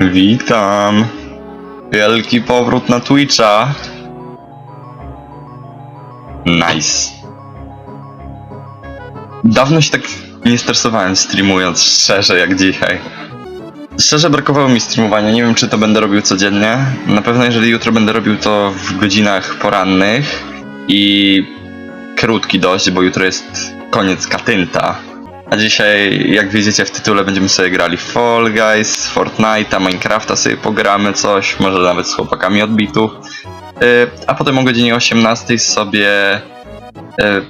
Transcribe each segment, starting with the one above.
Witam. Wielki powrót na Twitcha. Nice. Dawno się tak nie stresowałem streamując, szczerze, jak dzisiaj. Szczerze brakowało mi streamowania, nie wiem czy to będę robił codziennie. Na pewno jeżeli jutro będę robił to w godzinach porannych i krótki dość, bo jutro jest koniec katynta. A dzisiaj, jak widzicie w tytule, będziemy sobie grali Fall Guys, Fortnite'a, Minecrafta sobie pogramy coś, może nawet z chłopakami odbitu. Yy, a potem o godzinie 18 sobie yy,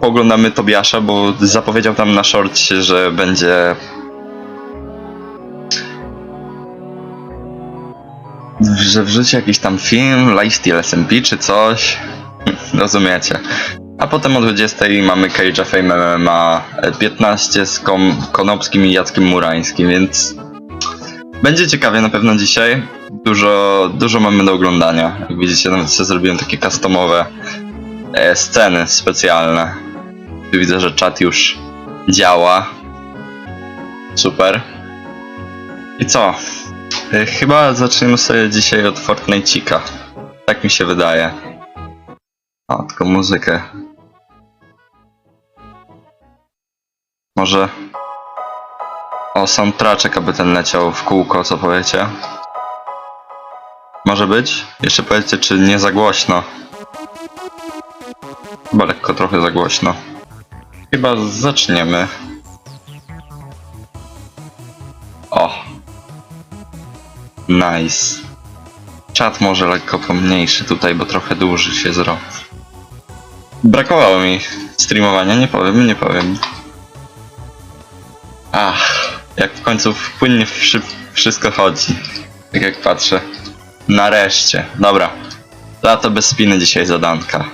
pooglądamy Tobiasza, bo zapowiedział tam na shortcie, że będzie że wrzuci jakiś tam film, lifestyle SMP czy coś. Rozumiecie. A potem o 20 mamy Cage'a Fame MMA 15 z Kom Konopskim i Jackiem Murańskim, więc będzie ciekawie na pewno dzisiaj. Dużo, dużo mamy do oglądania. Jak widzicie, nawet sobie zrobiłem takie customowe e, sceny specjalne. Tu widzę, że czat już działa. Super. I co? E, Chyba zaczniemy sobie dzisiaj od Fortnite'cika. Tak mi się wydaje. O, tylko muzykę. Może... O, soundtraczek, aby ten leciał w kółko, co powiecie? Może być? Jeszcze powiedzcie, czy nie za głośno. Chyba lekko trochę za głośno. Chyba zaczniemy. O. Nice. Czat może lekko pomniejszy tutaj, bo trochę dłuży się zrobił. Brakowało mi streamowania, nie powiem, nie powiem. Ach, jak w końcu płynnie wszy- wszystko chodzi. Tak jak patrzę. Nareszcie. Dobra. Lato bez spiny dzisiaj zadanka.